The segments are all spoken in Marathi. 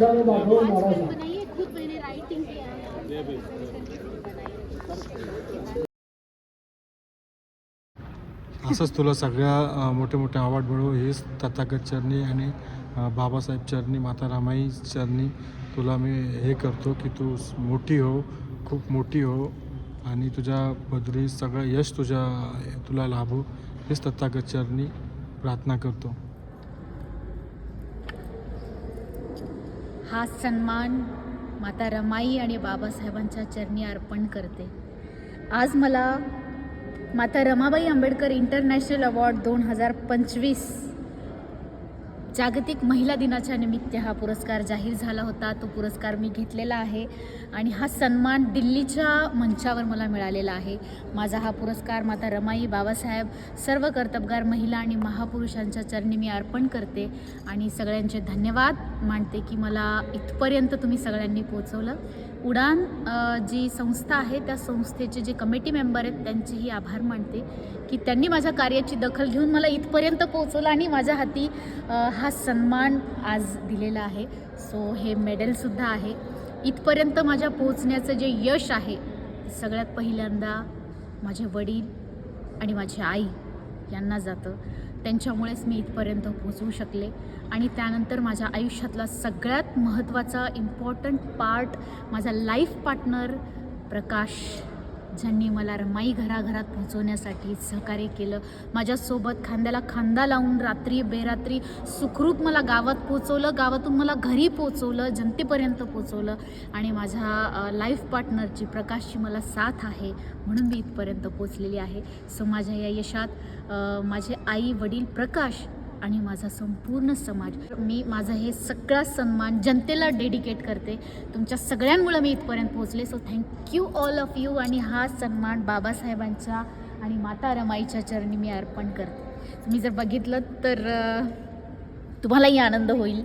कशाला दाखव है है असंच तुला सगळ्या मोठे मोठे अवॉर्ड मिळो हेच तथागत चरणी आणि बाबासाहेब चरणी माता रामाई चरणी तुला मी हे करतो की तू मोठी हो खूप मोठी हो आणि तुझ्या बदरी सगळं यश तुझ्या तुला लाभो हेच तथागत चरणी प्रार्थना करतो. हा सन्मान माता रमाई आणि बाबासाहेबांच्या चरणी अर्पण करते. आज मला माता रमाबाई आंबेडकर इंटरनॅशनल अवॉर्ड दोन हजार पंचवीस जागतिक महिला दिनाच्या निमित्त हा पुरस्कार जाहीर झाला होता. तो पुरस्कार मी घेतलेला आहे आणि हा सन्मान दिल्लीच्या मंचावर मला मिळालेला आहे. माझा हा पुरस्कार माता रमाई बाबासाहेब सर्व कर्तबगार महिला आणि महापुरुषांच्या चरणी मी अर्पण करते आणि सगळ्यांचे धन्यवाद. मानते की मला इथपर्यंत तुम्ही सगळ्यांनी पोचवलं उडान जी संस्था आहे त्या संस्थेचे जे कमिटी मेंबर आहेत त्यांचेही आभार मानते की त्यांनी माझ्या कार्याची दखल घेऊन मला इथपर्यंत पोचवलं आणि माझ्या हाती हा सन्मान आज दिलेला आहे. सो हे मेडलसुद्धा आहे. इथपर्यंत माझ्या पोचण्याचं जे यश आहे सगळ्यात पहिल्यांदा माझे वडील आणि माझी आई यांना जातं. त्यांच्यामुळेच मी इथपर्यंत पोचवू शकले. आणि त्यानंतर माझ्या आयुष्यातला सगळ्यात महत्त्वाचा इम्पॉर्टंट पार्ट माझा लाईफ पार्टनर प्रकाश ज्यांनी मला रमाई घराघरात पोहोचवण्यासाठी सहकार्य केलं. माझ्यासोबत खांद्याला खांदा लावून रात्री बेरात्री सुखरूप मला गावात पोचवलं गावातून मला घरी पोचवलं जनतेपर्यंत पोचवलं आणि माझ्या लाईफ पार्टनरची प्रकाशची मला साथ आहे म्हणून मी इथपर्यंत पोचलेली आहे. सो माझ्या या यशात माझे आई वडील प्रकाश आणि माझा संपूर्ण समाज. मी माझं हे सगळा सन्मान जनतेला डेडिकेट करते. तुमच्या सगळ्यांमुळं मी इथपर्यंत पोहोचले. So thank you all of you आणि हा सन्मान बाबासाहेबांच्या आणि माता रमाईच्या चरणी मी अर्पण करते. तुम्ही जर बघितलं तर तुम्हालाही आनंद होईल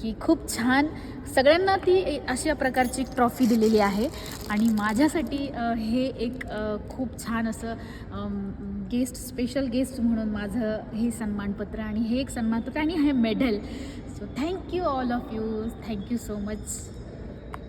की खूप छान सगळ्यांना ती अशा प्रकारची एक ट्रॉफी दिलेली आहे. आणि माझ्यासाठी हे एक खूप छान असं गेस्ट स्पेशल गेस्ट म्हणून माझं हे सन्मानपत्र आणि हे एक सन्मानपत्र आणि हे medal so thank you all of you thank you so much